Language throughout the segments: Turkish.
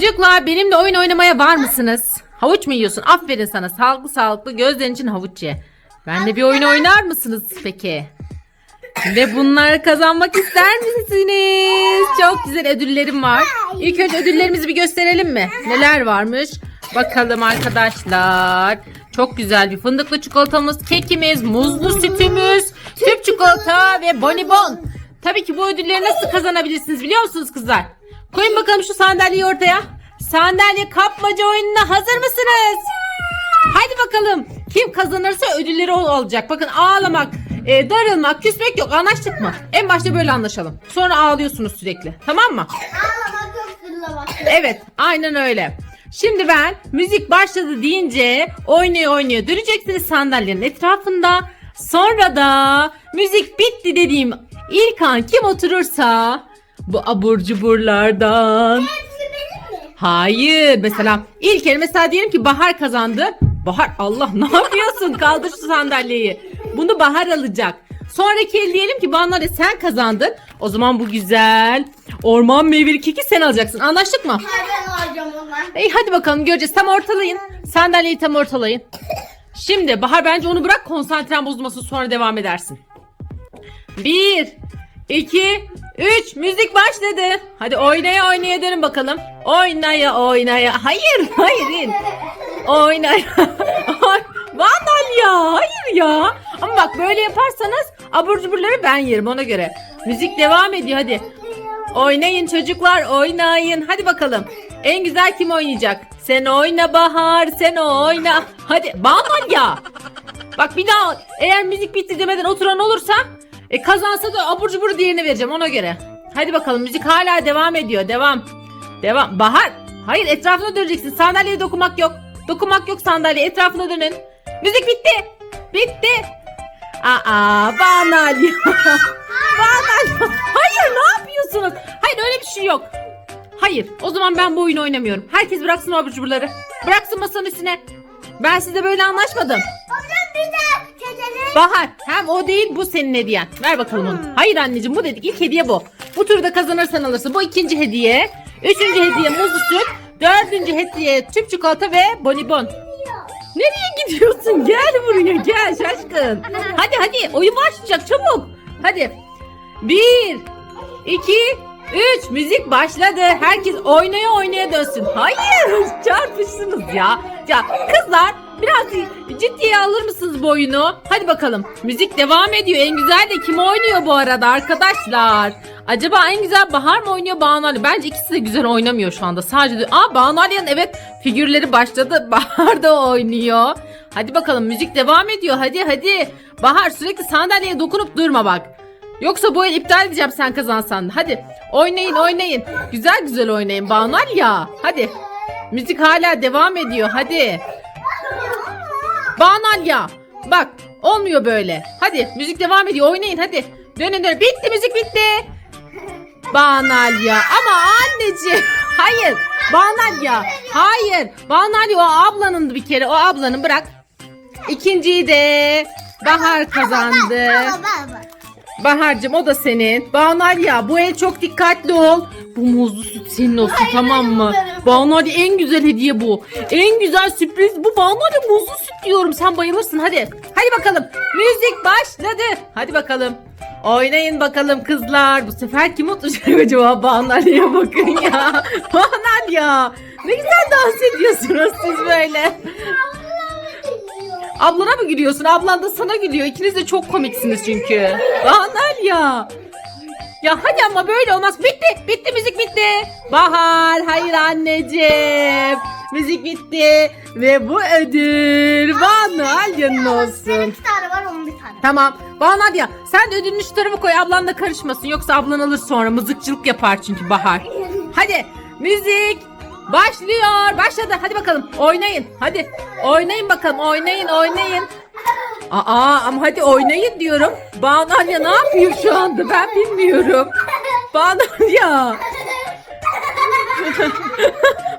Çocuklar benimle oyun oynamaya var mısınız? Havuç mu yiyorsun? Aferin sana. Sağlıklı sağlıklı gözlerin için havuç ye. Benle bir oyun oynar mısınız peki? Ve bunları kazanmak ister misiniz? Çok güzel ödüllerim var. İlk önce ödüllerimizi bir gösterelim mi? Neler varmış? Bakalım arkadaşlar. Çok güzel bir fındıklı çikolatamız, kekimiz, muzlu sütümüz, tüp çikolata ve bonibon. Tabii ki bu ödülleri nasıl kazanabilirsiniz biliyor musunuz kızlar? Koyun bakalım şu sandalyeyi ortaya. Sandalye kapmaca oyununa hazır mısınız? Haydi bakalım. Kim kazanırsa ödülleri o alacak. Bakın ağlamak, e, darılmak, küsmek yok. Anlaştık mı? En başta böyle anlaşalım. Sonra ağlıyorsunuz sürekli. Tamam mı? Ağlamak yok zırlamak. Evet, aynen öyle. Şimdi ben müzik başladı deyince oynaya oynaya döneceksiniz sandalyenin etrafında. Sonra da müzik bitti dediğim ilk an kim oturursa bu abur cuburlardan. Hepsi benim mi? Hayır. Mesela ilk el mesela diyelim ki Bahar kazandı. Bahar Allah ne yapıyorsun? Kaldır şu sandalyeyi. Bunu Bahar alacak. Sonraki el diyelim ki Banu Ali sen kazandın. O zaman bu güzel orman meyveli keki sen alacaksın. Anlaştık mı? Ben alacağım ondan. İyi hadi bakalım göreceğiz. Tam ortalayın. Sandalyeyi tam ortalayın. Şimdi Bahar bence onu bırak konsantren bozulmasın sonra devam edersin. Bir, iki, üç. Müzik başladı. Hadi oynaya oynaya dönün bakalım. Oynaya oynaya. Hayır hayır. Oynaya. Ay, Vandal ya. Hayır ya. Ama bak böyle yaparsanız abur cuburları ben yerim ona göre. Müzik devam ediyor hadi. Oynayın çocuklar oynayın. Hadi bakalım. En güzel kim oynayacak? Sen oyna Bahar sen oyna. Hadi Bahar ya. Bak bir daha eğer müzik bitti demeden oturan olursa e, kazansa da abur cubur diğerine vereceğim ona göre. Hadi bakalım müzik hala devam ediyor. Devam. Devam. Bahar. Hayır etrafına döneceksin. Sandalyeye dokunmak yok. Dokunmak yok sandalye. Etrafına dönün. Müzik bitti. Bitti. Aa banal ya. Hayır ne yapıyorsunuz? Hayır öyle bir şey yok. Hayır o zaman ben bu oyunu oynamıyorum. Herkes bıraksın abur cuburları. Bıraksın masanın üstüne. Ben sizle böyle anlaşmadım. Bahar hem o değil bu senin hediyen. Ver bakalım onu. Hayır anneciğim bu dedik ilk hediye bu. Bu turda kazanırsan alırsın. Bu ikinci hediye. Üçüncü hediye muzlu süt. Dördüncü hediye tüp çikolata ve bonibon. Nereye gidiyorsun? Gel buraya gel şaşkın. Hadi hadi oyun başlayacak çabuk. Hadi. Bir, iki, üç. Müzik başladı. Herkes oynaya oynaya dönsün. Hayır çarpıştınız ya. Ya kızlar biraz ciddiye alır mısınız bu oyunu? Hadi bakalım. Müzik devam ediyor. En güzel de kim oynuyor bu arada arkadaşlar? Acaba en güzel Bahar mı oynuyor Banu Ali? Bence ikisi de güzel oynamıyor şu anda. Sadece Aa Banu Ali'nin evet figürleri başladı. Bahar da oynuyor. Hadi bakalım müzik devam ediyor. Hadi hadi. Bahar sürekli sandalyeye dokunup durma bak. Yoksa bu el iptal edeceğim sen kazansan. Hadi oynayın oynayın. Güzel güzel oynayın Banu ya. Hadi. Müzik hala devam ediyor. Hadi. Banal ya. Bak olmuyor böyle. Hadi müzik devam ediyor. Oynayın hadi. Dönün dönün. Bitti müzik bitti. Banal ya. Ama anneciğim. Hayır. Banal ya. Hayır. Banal ya o ablanın bir kere. O ablanın bırak. İkinciyi de Bahar kazandı. Bahar'cığım o da senin. Banal ya bu el çok dikkatli ol. Bu muzlu süt senin olsun tamam mı? Banal en güzel hediye bu. En güzel sürpriz bu. Banal muzlu süt diyorum. Sen bayılırsın hadi. Hadi bakalım. Müzik başladı. Hadi bakalım. Oynayın bakalım kızlar. Bu sefer kim oturacak acaba Banal'e bakın ya. Banal ya. Ne güzel dans ediyorsunuz siz böyle. Ablana mı gülüyorsun? Ablan da sana gülüyor. İkiniz de çok komiksiniz çünkü. Banal ya. Ya hadi ama böyle olmaz. Bitti. Bitti müzik bitti. Bahar hayır anneciğim. Müzik bitti. Ve bu ödül Banal yanın olsun. İki tane var onun bir tane. Tamam. Banal ya sen de ödülünü şu tarafa koy. Ablan da karışmasın. Yoksa ablan alır sonra. Mızıkçılık yapar çünkü Bahar. Hadi müzik başlıyor. Başladı. Hadi bakalım oynayın. Hadi oynayın bakalım. Oynayın oynayın. Aa ama hadi oynayın diyorum. Banalya ne yapıyor şu anda ben bilmiyorum. Banalya.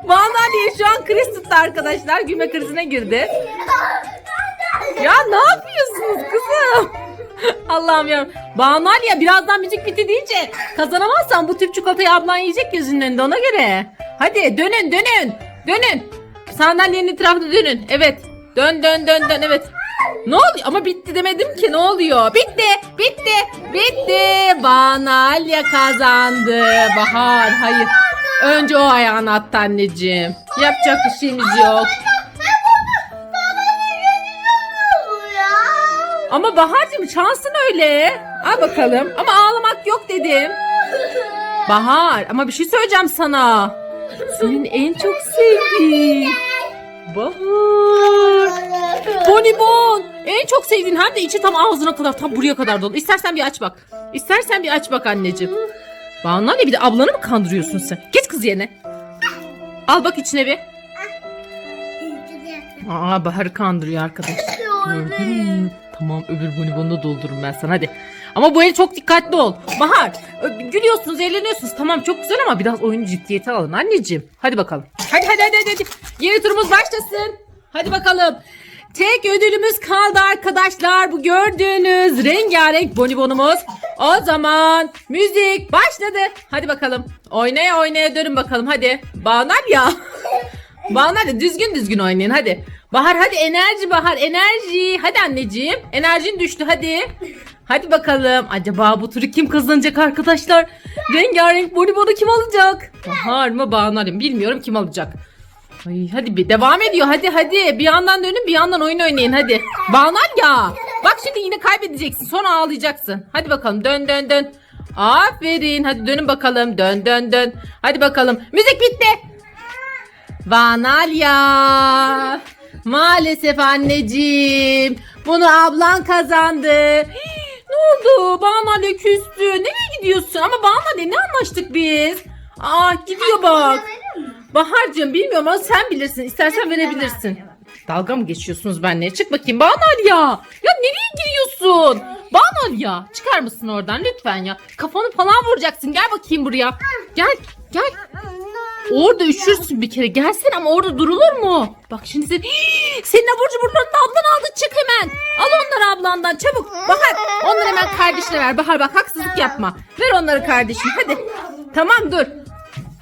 Banalya şu an kriz tuttu arkadaşlar. Gülme krizine girdi. Ya ne yapıyorsunuz kızım? Allah'ım ya. Banalya birazdan müzik bitti deyince kazanamazsan bu tüp çikolatayı ablan yiyecek gözünün önünde ona göre. Hadi dönün dönün. Dönün. Sandalyenin etrafında dönün. Evet. Dön dön dön dön evet. Ne oluyor? Ama bitti demedim ki. Ne oluyor? Bitti. Bitti. Bitti. Banalya kazandı. Bahar hayır. Önce o ayağını attı anneciğim. Yapacak bir şeyimiz yok. Ama Bahar'cığım şansın öyle. Al bakalım. Ama ağlamak yok dedim. Bahar ama bir şey söyleyeceğim sana. Senin en çok sevdiğin. Bahar. Bonibon. En çok sevdiğin hem de içi tam ağzına kadar tam buraya kadar dolu. İstersen bir aç bak. İstersen bir aç bak anneciğim. Bana ne bir de ablanı mı kandırıyorsun sen? Geç kız yerine. Al bak içine bir. Aa Bahar'ı kandırıyor arkadaş. Tamam öbür bonibonu da doldururum ben sana hadi. Ama bu el çok dikkatli ol. Bahar gülüyorsunuz eğleniyorsunuz tamam çok güzel ama biraz oyunu ciddiyete alın anneciğim. Hadi bakalım. Hadi hadi hadi. hadi. Yeni turumuz başlasın. Hadi bakalım. Tek ödülümüz kaldı arkadaşlar. Bu gördüğünüz rengarenk bonibonumuz. O zaman müzik başladı. Hadi bakalım. Oynaya oynaya dönün bakalım hadi. Banal ya. Ya düzgün düzgün oynayın hadi. Bahar hadi enerji Bahar enerji. Hadi anneciğim. Enerjin düştü hadi. Hadi bakalım. Acaba bu turu kim kazanacak arkadaşlar? Rengarenk bonibonu kim alacak? Bahar mı Banal mı? Bilmiyorum kim alacak. Ay hadi bir devam ediyor. Hadi hadi. Bir yandan dönün bir yandan oyun oynayın hadi. Banal ya. Bak şimdi yine kaybedeceksin. Sonra ağlayacaksın. Hadi bakalım dön dön dön. Aferin. Hadi dönün bakalım. Dön dön dön. Hadi bakalım. Müzik bitti. Vanalya. Maalesef anneciğim. Bunu ablan kazandı. Hii, Ne oldu? Banalya küstü. Nereye gidiyorsun? Ama Banalya ne anlaştık biz? Aa gidiyor bak. Bahar'cığım bilmiyorum ama sen bilirsin. İstersen verebilirsin. Dalga mı geçiyorsunuz benimle? Çık bakayım Banal ya. Ya nereye giriyorsun? Banal ya. Çıkar mısın oradan lütfen ya. Kafanı falan vuracaksın. Gel bakayım buraya. Gel. Gel. Orada üşürsün bir kere. Gelsen ama orada durulur mu? Bak şimdi sen... Hii, senin abur cuburlarını da ablan aldı. Çık hemen. Al onları ablandan çabuk. Bahar onları hemen kardeşine ver. Bahar bak haksızlık yapma. Ver onları kardeşine hadi. Tamam dur.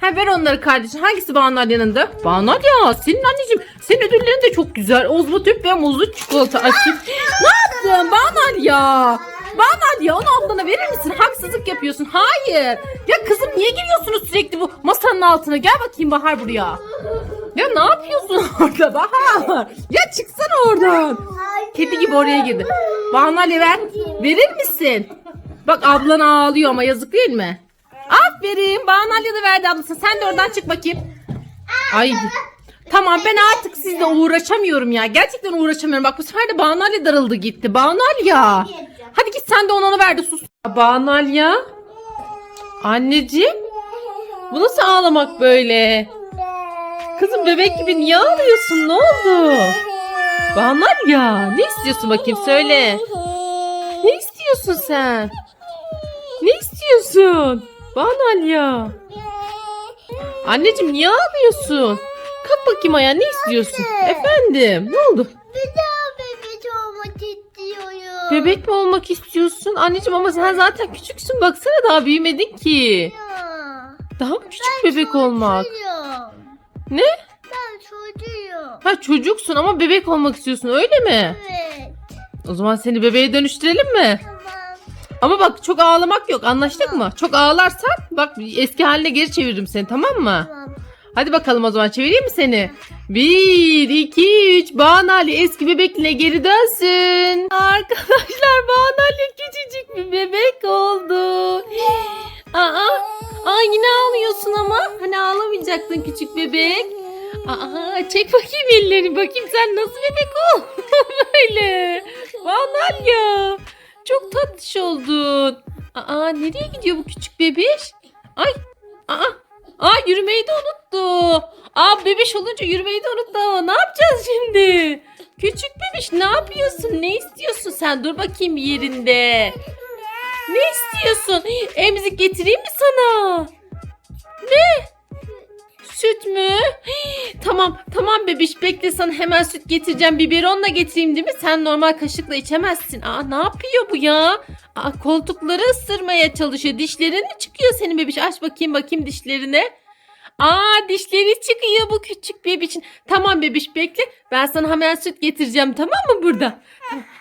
Ha ver onları kardeşim. Hangisi Banal yanında? Banal ya senin anneciğim. Senin ödüllerin de çok güzel. Ozma tüp ve muzlu çikolata açık. ne yaptın Banal ya? Banal ya onu ablana verir misin? Haksızlık yapıyorsun. Hayır. Ya kızım niye giriyorsunuz sürekli bu masanın altına? Gel bakayım Bahar buraya. Ya ne yapıyorsun orada Bahar? Ya çıksana oradan. Kedi gibi oraya girdi. Banal'e ver. Verir misin? Bak ablan ağlıyor ama yazık değil mi? Aferin. Banalya da verdi ablası. Sen de oradan çık bakayım. Ay. Tamam ben artık sizle uğraşamıyorum ya. Gerçekten uğraşamıyorum. Bak bu sefer de Banalya darıldı gitti. Banalya. Hadi git sen de ona onu ver de sus. Banalya. Anneciğim. Bu nasıl ağlamak böyle? Kızım bebek gibi niye ağlıyorsun? Ne oldu? Banalya. Ne istiyorsun bakayım söyle. Ne istiyorsun sen? Ne istiyorsun? Banalya. Anneciğim niye ağlıyorsun? Kalk bakayım ayağa ne istiyorsun? Efendim ne oldu? Bir daha bebek olmak istiyorum. Bebek mi olmak istiyorsun? Anneciğim ama sen zaten küçüksün baksana daha büyümedin ki. Ya, Daha mı küçük bebek olmak? çocuğum. Ne? Ben çocuğum. Ha çocuksun ama bebek olmak istiyorsun öyle mi? Evet. O zaman seni bebeğe dönüştürelim mi? Tamam. Ama bak çok ağlamak yok anlaştık mı? Çok ağlarsan bak eski haline geri çeviririm seni tamam mı? Tamam. Hadi bakalım o zaman çevireyim mi seni? 1, 2, 3 Banali eski bebekliğine geri dönsün. Arkadaşlar Banali küçücük bir bebek oldu. Aa, aa yine ağlıyorsun ama. Hani ağlamayacaktın küçük bebek. Aa çek bakayım ellerini bakayım sen nasıl bebek ol böyle. Banal ya. Çok tatlış oldun. Aa nereye gidiyor bu küçük bebiş? Ay aa Aa yürümeyi de unuttu. Aa bebiş olunca yürümeyi de unuttu. Ne yapacağız şimdi? Küçük bebiş ne yapıyorsun? Ne istiyorsun sen? Dur bakayım yerinde. Ne istiyorsun? Emzik getireyim mi sana? Ne? Süt mü? Tamam tamam bebiş bekle sana hemen süt getireceğim. Biberonla getireyim değil mi? Sen normal kaşıkla içemezsin. Aa ne yapıyor bu ya? Aa, koltukları ısırmaya çalışıyor. Dişlerin mi çıkıyor senin bebiş? Aç bakayım bakayım dişlerine. Aa dişleri çıkıyor bu küçük bebişin. Tamam bebiş bekle. Ben sana hemen süt getireceğim tamam mı burada?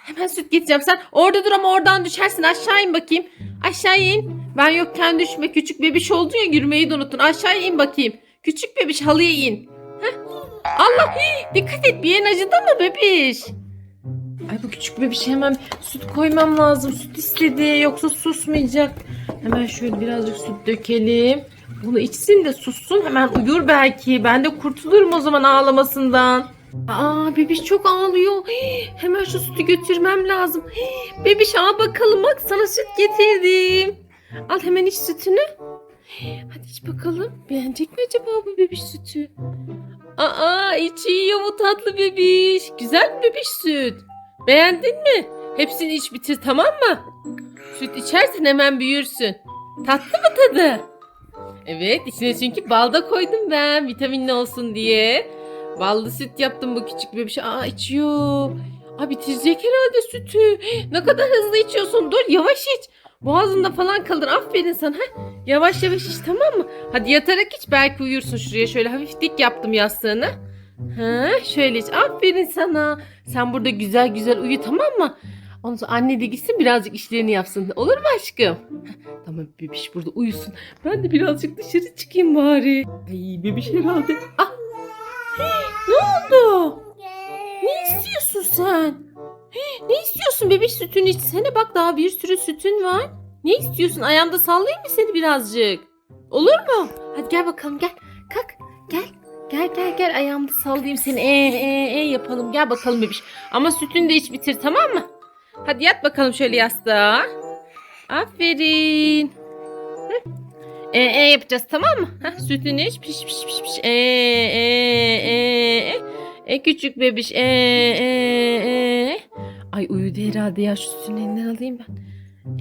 Hemen süt getireceğim. Sen orada dur ama oradan düşersin. Aşağı in bakayım. Aşağı in. Ben yokken düşme. Küçük bebiş oldu ya yürümeyi de unuttun. Aşağı in bakayım. Küçük bebiş halıya in. Heh. Allah hii, dikkat et bir yerin acıdı mı bebiş? Ay bu küçük bebişe hemen süt koymam lazım. Süt istedi yoksa susmayacak. Hemen şöyle birazcık süt dökelim. Bunu içsin de sussun. Hemen uyur belki. Ben de kurtulurum o zaman ağlamasından. Aa bebiş çok ağlıyor. Hii, hemen şu sütü götürmem lazım. Hii, bebiş al bakalım bak sana süt getirdim. Al hemen iç sütünü. Hadi iç bakalım. Beğenecek mi acaba bu bebiş sütü? Aa içiyor bu tatlı bebiş. Güzel mi bebiş süt? Beğendin mi? Hepsini iç bitir tamam mı? Süt içersen hemen büyürsün. Tatlı mı tadı? Evet içine çünkü bal da koydum ben vitaminli olsun diye. Ballı süt yaptım bu küçük bebişe. Aa içiyor. Aa bitirecek herhalde sütü. Ne kadar hızlı içiyorsun. Dur yavaş iç. Boğazında falan kalır. Aferin sana. Heh. Yavaş yavaş iç tamam mı? Hadi yatarak iç belki uyursun. Şuraya şöyle hafif dik yaptım yastığını. Ha, şöyle iç. Aferin sana. Sen burada güzel güzel uyu tamam mı? Ondan sonra anne de gitsin birazcık işlerini yapsın. Olur mu aşkım? Tamam bebiş burada uyusun. Ben de birazcık dışarı çıkayım bari. Ay bebiş herhalde. Ah. Hey, ne oldu? Ne istiyorsun sen? Ne istiyorsun bebiş sütünü içsene bak daha bir sürü sütün var. Ne istiyorsun? Ayağımda sallayayım mı seni birazcık? Olur mu? Hadi gel bakalım gel. Kalk gel. Gel gel gel ayağımda sallayayım seni. E e e yapalım. Gel bakalım bebiş. Ama sütünü de iç bitir tamam mı? Hadi yat bakalım şöyle yastığa. Aferin. E e yapacağız tamam mı? Heh, sütünü iç piş piş piş piş. E e e. E küçük bebiş. E e e. Ay uyudu herhalde ya şu sütünü elinden alayım ben.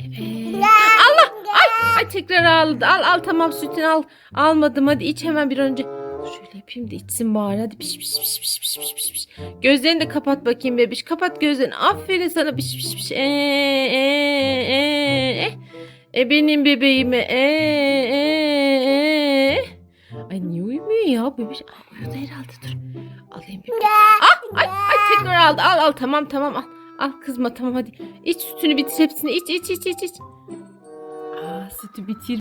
Evet. Allah! Ay, ay tekrar ağladı. Al al tamam sütünü al. Almadım hadi iç hemen bir önce. Dur Şöyle yapayım da içsin bari. Hadi piş piş piş piş piş piş piş piş. Gözlerini de kapat bakayım bebiş. Kapat gözlerini. Aferin sana piş piş piş. E e e e. E benim bebeğime. E e e. Ay niye uyumuyor ya bebiş? Aa, uyudu herhalde dur. Alayım bebiş. Ah ay ay tekrar aldı. Al al tamam tamam al. Al kızma tamam hadi. İç sütünü bitir hepsini iç iç iç iç iç. Aa sütü bitir.